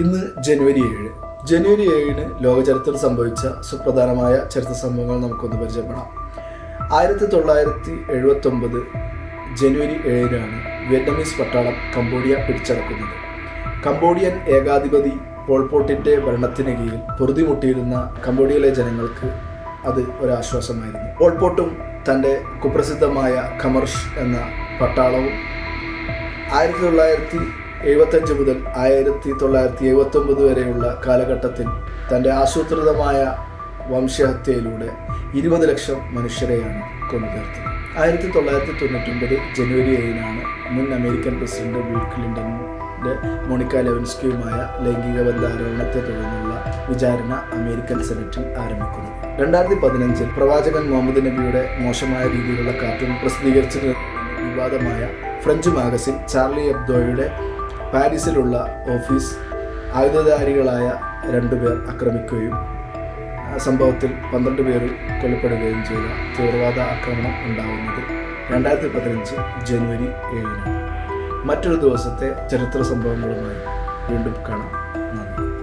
ഇന്ന് ജനുവരി ഏഴ്. ജനുവരി ഏഴിന് ലോകചരിത്രത്തിൽ സംഭവിച്ച സുപ്രധാനമായ ചരിത്ര സംഭവങ്ങൾ നമുക്കൊന്ന് പരിചയപ്പെടാം. ആയിരത്തി തൊള്ളായിരത്തി എഴുപത്തി ഒമ്പത് ജനുവരി ഏഴിനാണ് വിയറ്റ്നാമീസ് പട്ടാളം കംബോഡിയ പിടിച്ചടക്കുന്നത്. കംബോഡിയൻ ഏകാധിപതി പോൾപോട്ടിന്റെ ഭരണത്തിന് കീഴിൽ പൊറുതിമുട്ടിയിരുന്ന കംബോഡിയയിലെ ജനങ്ങൾക്ക് അത് ഒരാശ്വാസമായിരുന്നു. പോൾപോട്ടും തന്റെ കുപ്രസിദ്ധമായ ഖമർഷ് എന്ന പട്ടാളവും ആയിരത്തി തൊള്ളായിരത്തി എഴുപത്തഞ്ച് മുതൽ ആയിരത്തി തൊള്ളായിരത്തി എഴുപത്തി ഒമ്പത് വരെയുള്ള കാലഘട്ടത്തിൽ തന്റെ ആസൂത്രിതമായ വംശഹത്യയിലൂടെ ഇരുപത് ലക്ഷം മനുഷ്യരെയാണ് കൊണ്ടുതീർത്തത് ആയിരത്തി തൊള്ളായിരത്തി തൊണ്ണൂറ്റൊമ്പത് ജനുവരി ഏഴിനാണ് മുൻ അമേരിക്കൻ പ്രസിഡന്റ് ബിൽ ക്ലിന്റണിന്റെ മോണിക്ക ലെവൻസ്കിയുമായ ലൈംഗിക ബന്ധാരോപണത്തെ തുടർന്നുള്ള വിചാരണ അമേരിക്കൻ സെനറ്റിൽ ആരംഭിക്കുന്നത്. രണ്ടായിരത്തി പതിനഞ്ചിൽ പ്രവാചകൻ മുഹമ്മദ് നബിയുടെ മോശമായ രീതിയിലുള്ള കാർട്ടൂൺ പ്രസിദ്ധീകരിച്ചത് വിവാദമായ ഫ്രഞ്ച് മാഗസിൻ ചാർലി എബ്ദോയുടെ പാരീസിലുള്ള ഓഫീസ് ആയുധധാരികളായ രണ്ടുപേർ ആക്രമിക്കുകയും സംഭവത്തിൽ പന്ത്രണ്ട് പേർ കൊല്ലപ്പെടുകയും ചെയ്ത തീവ്രവാദ ആക്രമണം ഉണ്ടാകുന്നത് രണ്ടായിരത്തി പതിനഞ്ച് ജനുവരി ഏഴിനാണ്. മറ്റൊരു ദിവസത്തെ ചരിത്ര സംഭവങ്ങളുമായി വീണ്ടും കാണാം.